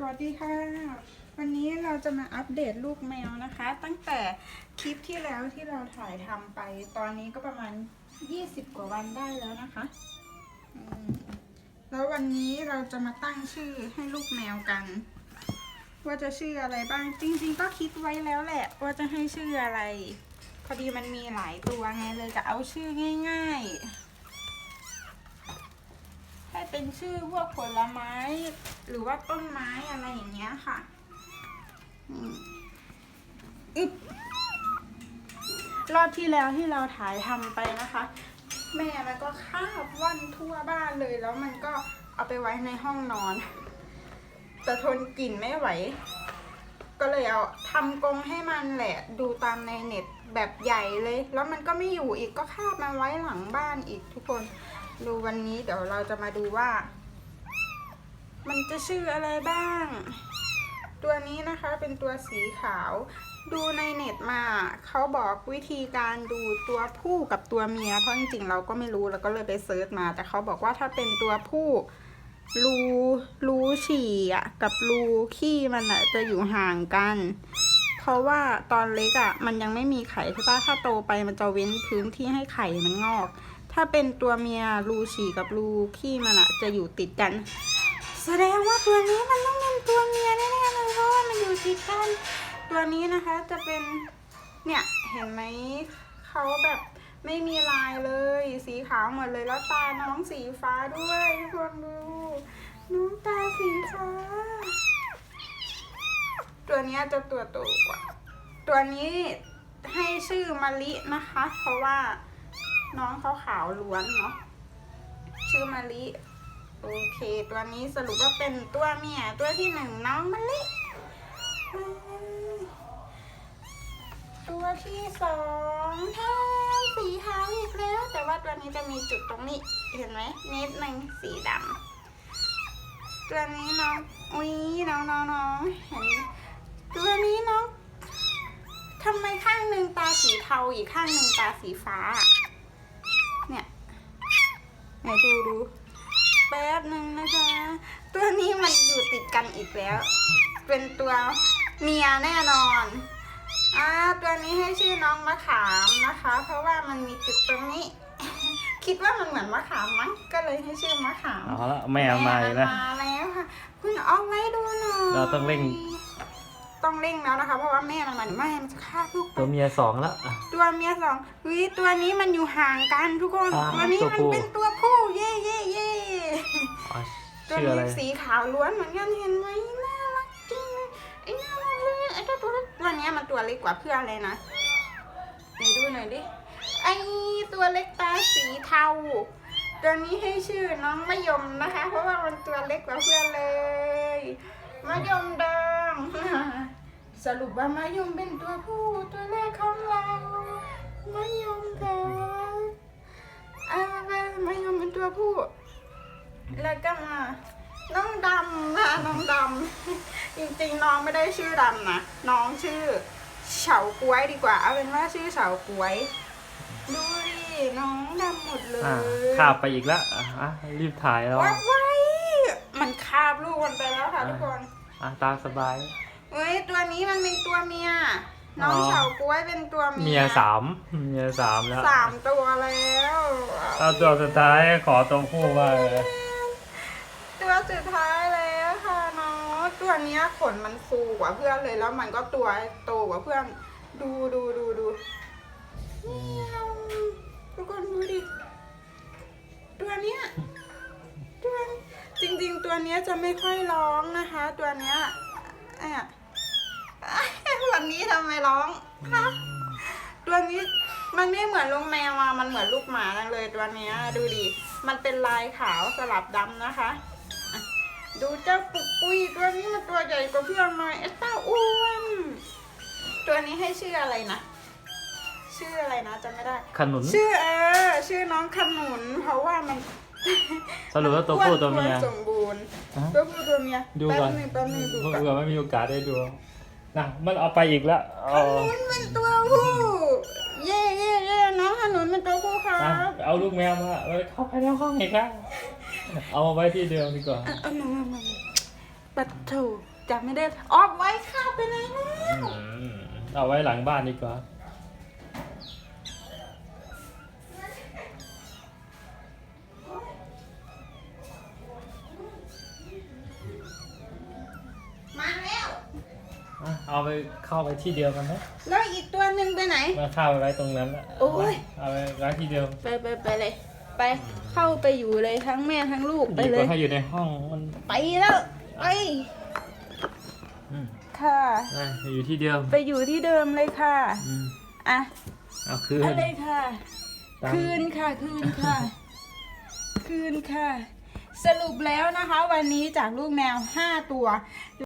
สวัสดีค่ะ วันนี้เราจะมาอัปเดตลูกแมวนะคะ ตั้งแต่คลิปที่แล้วที่เราถ่ายทำไป ตอนนี้ก็ประมาณ 20 กว่าวันได้แล้วนะคะแล้ววันนี้เราจะมาตั้งชื่อให้ลูกแมวกัน ว่าจะชื่ออะไรบ้างจริงๆ ก็คิดไว้แล้วแหละ ว่าจะให้ชื่ออะไร พอดีมันมีหลายตัวไงเลยจะเอาชื่อง่าย ๆ ให้เป็นชื่อพวกผลไม้ หรือว่าต้นไม้อะไรอย่างเงี้ยค่ะอึบรอบที่แล้วที่เราถ่ายทำไปนะคะ แม่มันก็คาบว่อนทั่วบ้านเลยแล้วมันก็เอาไปไว้ในห้องนอน แต่ทนกลิ่นไม่ไหว ก็เลยเอาทำกรงให้มันแหละดูตามในเน็ตแบบใหญ่เลย แล้วมันก็ไม่อยู่อีกก็คาบมาไว้หลังบ้านอีกทุกคน ดูวันนี้เดี๋ยวเราจะมาดูว่า มันจะชื่ออะไรบ้าง ตัวนี้นะคะเป็นตัวสีขาว ดูในเน็ตมา เขาบอกวิธีการดูตัวผู้กับตัวเมีย เพราะจริงๆเราก็ไม่รู้เราก็เลยไปเซิร์ชมา แต่เขาบอกว่าถ้าเป็นตัวผู้รูรูฉี่อะกับรูขี้มันอะจะอยู่ห่างกัน เพราะว่าตอนเล็กอะมันยังไม่มีไข่ใช่ปะถ้าโตไปมันจะเว้นพื้นที่ให้ไข่มันงอก ถ้าเป็นตัวเมียรูฉี่กับรูขี้มันอะจะอยู่ติดกัน แสดงว่าตัวนี้มันต้องเป็นตัวเมียแน่ๆเลยเพราะว่ามันอยู่ติดกันตัวนี้นะคะจะเป็นเนี่ยเห็นไหมเขาแบบไม่มีลายเลย สีขาวหมดเลยแล้วตาน้องสีฟ้าด้วยทุกคนดูน้องตาสีฟ้า ตัวนี้จะตัวโตกว่า ตัวนี้ให้ชื่อมะลินะคะ เพราะว่าน้องเขาขาวล้วนเนาะชื่อมะลิ โอเค ตัวนี้สรุปว่าเป็นตัวเมียตัวที่หนึ่งน้องมะลิตัวที่สองแทนสีขาวอีกแล้ว แต่ว่าตัวนี้จะมีจุดตรงนี้ เห็นไหมนิดหนึ่งสีดำตัวนี้น้องอุ้ยน้องน้องน้องเห็นตัวนี้น้องทำไมข้างหนึ่งตาสีเทาอีกข้างหนึ่งตาสีฟ้า เนี่ยไหนดูดู แป๊บหนึ่งนะคะตัวนี้มันอยู่ติดกันอีกแล้ว เป็นตัวเมียแน่นอนอ่าตัวนี้ให้ชื่อน้องมะขามนะคะ เพราะว่ามันมีจุดตรงนี้ คิดว่ามันเหมือนมะขามมั้งก็เลยให้ชื่อมะขามเอาละแม่เอามาอีกแล้วมาแล้วค่ะ คุณเอาไว้ดูหน่อยเราต้องเร่ง ต้องเร่งแล้วนะคะ เพราะว่าแม่มันมันแม่มันจะฆ่าลูกไปตัวเมียสองแล้วอะตัวเมียสองวิตัวนี้มันอยู่ห่างกันทุกคนอ่าตัวนี้ตัวมันผู้เป็นตัวผู้ เย่เย่เย่ อ๋อ ตัวชื่ออะไร นี้สีขาวล้วนเหมือนกันเห็นไหมน่ารักจริงไอ้น่ารักเลยไอ้ตัวตัวตัวเนี้ยมันตัวเล็กกว่าเพื่อนเลยนะไหนดูหน่อยดิไอ้ตัวเล็กตาสีเทาตัวนี้ให้ชื่อน้องมะยมนะคะ เพราะว่ามันตัวเล็กกว่าเพื่อนเลยมะยมแดง สรุปว่ามะยมเป็นตัวผู้ตัวแรกของเรามะยมแดงอ่ามะยม แล้วก็มาน้องดำนะน้องดำ จริงๆ น้องไม่ได้ชื่อดำนะน้องชื่อเฉาก้วยดีกว่าเอาเป็นว่าชื่อเฉาก้วย ดูดิน้องดำหมดเลยอ่าขาบไปอีกแล้วอะอะรีบถ่ายแล้ววัดไว้มันคาบลูกมันไปแล้วค่ะทุกคนอะตามสบาย เฮ้ยตัวนี้มันเป็นตัวเมีย น้องอ๋อ เฉาก้วยเป็นตัวเมียเมียสามเมียสามแล้วสามตัวแล้ว เอาตัวสุดท้ายขอตัวผู้มาเลยตัว สุดท้ายแล้วค่ะน้องตัวเนี้ยขนมันฟูกว่าเพื่อนเลยแล้วมันก็ตัวโตกว่าเพื่อน ดูดูดูดูเมียวทุกคนดูดิ ตัวเนี้ยตัวจริง ๆ ตัวเนี้ยจะไม่ค่อยร้องนะคะ ตัวเนี้ยอะวันนี้ทำไมร้องคะตัวนี้มันไม่เหมือนลูกแมวอะมันเหมือนลูกหมาจังเลยตัวเนี้ยดูดิ มันเป็นลายขาวสลับดำนะคะ ดูเจ้าปุกปุยตัวนี้มันตัวใหญ่กว่าเพื่อนหน่อยไอ้เต้าอ้วนตัวนี้ให้ชื่ออะไรนะ ชื่ออะไรนะจำไม่ได้ ขนุน ชื่อเออ ชื่อน้องขนุน เพราะว่ามันสรุปว่าตัวผู้ตัวเมียอ้นสมบูรณ์ฮะตัวผู้ตัวเมียดูแป๊ก่อบนนึงแป๊บนึงดูเพื่ก่อนอไม่มีโอกาสได้ดูนะมันเอาไปอีกแล้วเอาขนุนเป็นตัวผู้ เย่เย่เย่น้องขนุนเป็นตัวผู้ครัอะบเอาลูกแมวมาเอาเข้าไปในห้องอีกแล้ว เอามาไว้ที่เดิมดีกว่า เอาเอามามามาไปปัดโถจับไม่ได้ ออกไว้ค่ะไปไหนแล้วอืมเอาไว้หลังบ้านดีกว่า มาแล้ว อะเอาไปเข้าไปที่เดียวกันไหมแล้วอีกตัวหนึ่งไปไหนมาเข้าไปไว้ตรงนั้นละโอ้ย เอาไปไว้ที่เดียว ไปไปไปเลย ไปเข้าไปอยู่เลยทั้งแม่ทั้งลูกไปดีเลกว่ายให้อยู่ในห้องมันไปแล้วไปอืมค่ะอะอยู่ที่เดียวไปอยู่ที่เดิมเลยค่ะอืมอะเอาคืนอะไรค่ะ ตามคืนค่ะ คืนค่ะ คืนค่ะ สรุปแล้วนะคะ วันนี้จากลูกแมว 5 ตัว